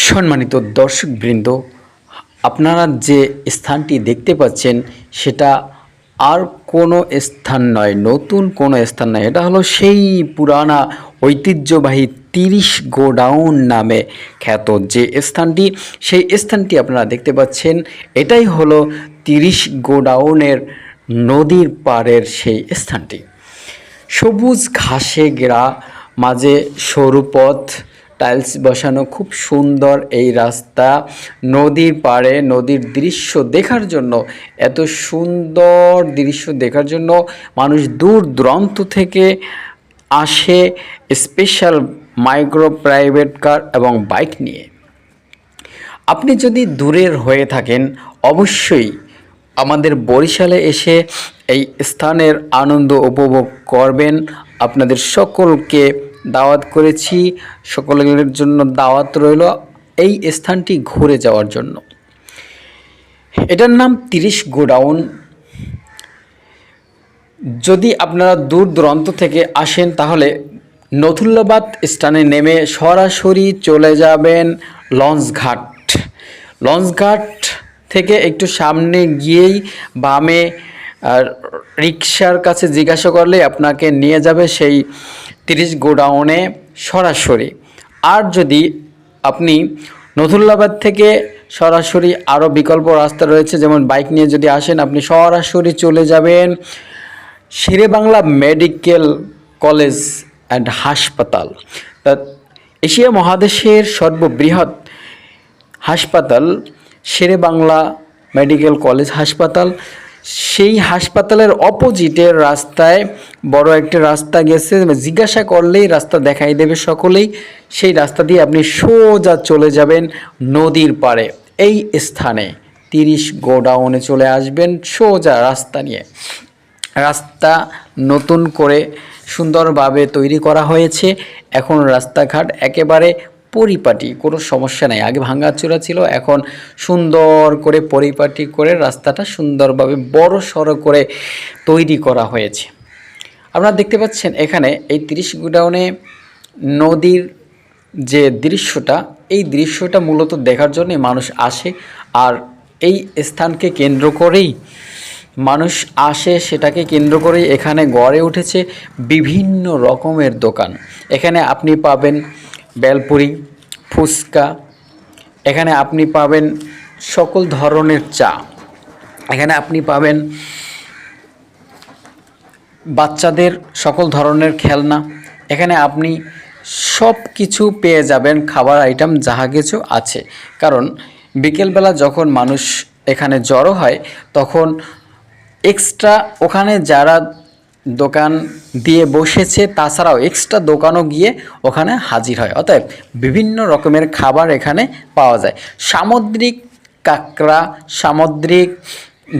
সম্মানিত দর্শকবৃন্দ, আপনারা যে স্থানটি দেখতে পাচ্ছেন, সেটা আর কোনো স্থান নয়, নতুন কোনো স্থান নয়। এটা হলো সেই পুরানা ঐতিহ্যবাহী তিরিশ গোডাউন নামে খ্যাত যে স্থানটি। সেই স্থানটি আপনারা দেখতে পাচ্ছেন, এটাই হলো তিরিশ গোডাউনের নদীর পাড়ের সেই স্থানটি। সবুজ ঘাসে ঘেরা, মাঝে সরু পথ টাইলস বসানো খুব সুন্দর এই রাস্তা। নদীর পাড়ে নদীর দৃশ্য দেখার জন্য, এত সুন্দর দৃশ্য দেখার জন্য মানুষ দূর দূরান্ত থেকে আসে স্পেশাল মাইক্রো প্রাইভেট কার এবং বাইক নিয়ে। আপনি যদি দূরের হয়ে থাকেন, অবশ্যই আমাদের বরিশালে এসে এই স্থানের আনন্দ উপভোগ করবেন। আপনাদের সকলকে দাওয়াত করেছি। সকলের জন্য দাওয়াত রইল। এই স্থানটি ঘুরে যাওয়ার জন্য। এটার নাম তিরিশ গোডাউন। যদি আপনারা দূর দূরান্ত থেকে আসেন, তাহলে নথুল্লাবাদ স্থানে নেমে সরাসরি চলে যাবেন লঞ্চঘাট লঞ্চঘাট থেকে একটু সামনে গিয়েই বামে আর রিক্সার কাছে জিজ্ঞাসা করলে আপনাকে নিয়ে যাবে সেই তিরিশ গোডাউনে সরাসরি। আর যদি আপনি নথুল্লাবাদ থেকে সরাসরি আরও বিকল্প রাস্তা রয়েছে, যেমন বাইক নিয়ে যদি আসেন, আপনি সরাসরি চলে যাবেন Shere Bangla medical college and হাসপাতাল। এশিয়া মহাদেশের সর্ববৃহৎ হাসপাতাল শেরে বাংলা মেডিকেল কলেজ হাসপাতাল। সেই হাসপাতালের অপোজিটের রাস্তায় বড় একটি রাস্তা গেছে। জিজ্ঞাসা করলেই রাস্তা দেখাই দেবে সকলেই। সেই রাস্তা দিয়ে আপনি সোজা চলে যাবেন নদীর পাড়ে। এই স্থানে তিরিশ গোডাউনে চলে আসবেন সোজা রাস্তা নিয়ে। রাস্তা নতুন করে সুন্দরভাবে তৈরি করা হয়েছে। এখন রাস্তাঘাট একেবারে পরিপাটি, কোনো সমস্যা নাই। আগে ভাঙাচোরা ছিল, এখন সুন্দর করে পরিপাটি করে রাস্তাটা সুন্দরভাবে বড় সড়ো করে তৈরি করা হয়েছে। আপনারা দেখতে পাচ্ছেন এখানে এই তিরিশ গোডাউনে নদীর যে দৃশ্যটা, এই দৃশ্যটা মূলত দেখার জন্যে মানুষ আসে আর এই স্থানকে কেন্দ্র করেই মানুষ আসে, সেটাকে কেন্দ্র করেই এখানে গড়ে উঠেছে বিভিন্ন রকমের দোকান। এখানে আপনি পাবেন বেলপুরি, ফুচকা। এখানে আপনি পাবেন সকল ধরনের চা। এখানে আপনি পাবেন বাচ্চাদের সকল ধরনের খেলনা। এখানে আপনি সব কিছু পেয়ে যাবেন খাবার আইটেম যাহা কিছু আছে। কারণ বিকেলবেলা যখন মানুষ এখানে জড়ো হয়, তখন এক্সট্রা ওখানে যারা দোকান দিয়ে বসেছে, তাছাড়াও এক্সট্রা দোকানও গিয়ে ওখানে হাজির হয়। অতএব বিভিন্ন রকমের খাবার এখানে পাওয়া যায়। সামুদ্রিক কাঁকড়া, সামুদ্রিক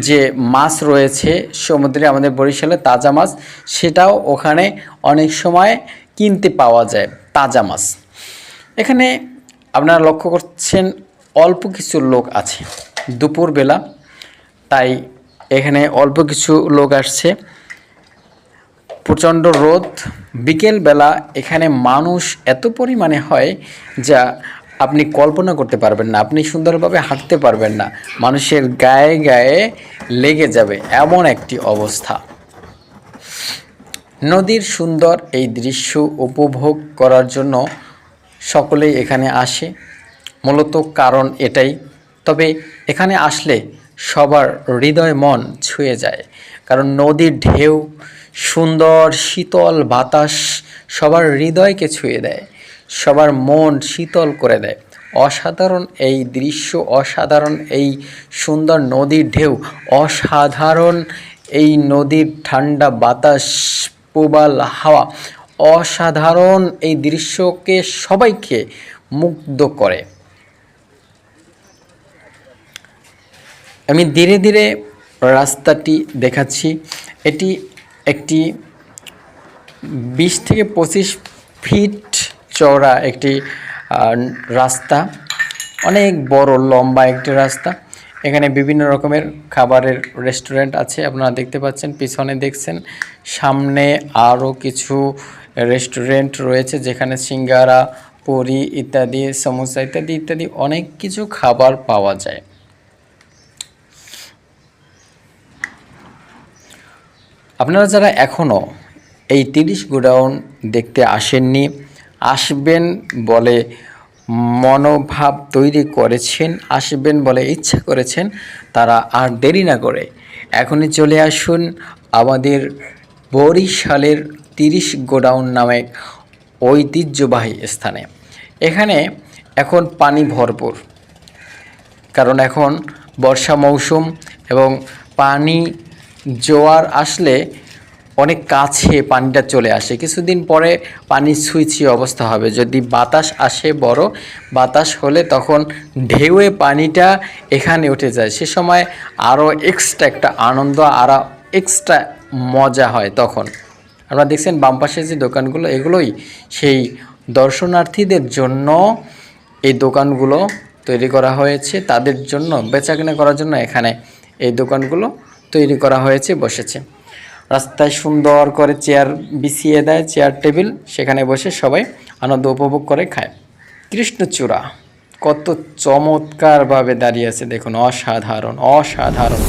যে মাছ রয়েছে, সমুদ্রে আমাদের বরিশালে তাজা মাছ, সেটাও ওখানে অনেক সময় কিনতে পাওয়া যায়, তাজা মাছ। এখানে আপনারা লক্ষ্য করছেন, অল্প কিছু লোক আছে। দুপুরবেলা, তাই এখানে অল্প কিছু লোক আসছে। প্রচণ্ড রোদ। বিকেলবেলা এখানে মানুষ এত পরিমাণে হয় যা আপনি কল্পনা করতে পারবেন না, আপনি সুন্দরভাবে হাঁটতে পারবেন না, মানুষের গায়ে গায়ে লেগে যাবে এমন একটি অবস্থা। নদীর সুন্দর এই দৃশ্য উপভোগ করার জন্য সকলেই এখানে আসে। মূলত কারণ এটাই। তবে এখানে আসলে সবার হৃদয় মন ছুঁয়ে যায়, কারণ নদীর ঢেউ সুন্দর, শীতল বাতাস সবার হৃদয়কে ছুঁয়ে দেয়, সবার মন শীতল করে দেয়। অসাধারণ এই দৃশ্য, অসাধারণ এই সুন্দর নদীর ঢেউ, অসাধারণ এই নদীর ঠান্ডা বাতাস, প্রবাল হাওয়া, অসাধারণ এই দৃশ্যকে সবাইকে মুগ্ধ করে। আমি ধীরে ধীরে রাস্তাটি দেখাচ্ছি। এটি একটি বিশ থেকে পঁচিশ ফিট চওড়া একটি রাস্তা। অনেক বড়, লম্বা একটি রাস্তা। এখানে বিভিন্ন রকমের খাবারের রেস্টুরেন্ট আছে, আপনারা দেখতে পাচ্ছেন, পিছনে দেখছেন। সামনে আরও কিছু রেস্টুরেন্ট রয়েছে, যেখানে সিঙ্গারা, পুরি ইত্যাদি, সমোসা ইত্যাদি ইত্যাদি অনেক কিছু খাবার পাওয়া যায়। আপনারা যারা এখনও এই তিরিশ গোডাউন দেখতে আসেননি, আসবেন বলে মনোভাব তৈরি করেছেন, আসবেন বলে ইচ্ছা করেছেন, তারা আর দেরি না করে এখনই চলে আসুন আমাদের বরিশালের তিরিশ গোডাউন নামে ঐতিহ্যবাহী স্থানে। এখানে এখন পানি ভরপুর, কারণ এখন বর্ষা মৌসুম এবং পানি জোয়ার আসলে অনেক কাছে পানিটা চলে আসে। কিছুদিন পরে পানি সুইচি অবস্থা হবে। যদি বাতাস আসে বড়, বাতাস হলে তখন ঢেউয়ে পানিটা এখানে উঠে যায়। সে সময় আরও এক্সট্রা একটা আনন্দ আরও এক্সট্রা মজা হয় তখন। আপনারা দেখছেন বাম পাশে যে দোকানগুলো, এগুলোই সেই দর্শনার্থীদের জন্য এই দোকানগুলো তৈরি করা হয়েছে। তাদের জন্য, বেচাকেনা করার জন্য এখানে এই দোকানগুলো তৈরি করা হয়েছে, বসেছে। রাস্তায় সুন্দর করে চেয়ার বিছিয়ে দেয়, চেয়ার টেবিল, সেখানে বসে সবাই আনন্দ উপভোগ করে খায়। কৃষ্ণচূড়া, কত চমৎকারভাবে দাঁড়িয়ে আছে, দেখুন, অসাধারণ অসাধারণ।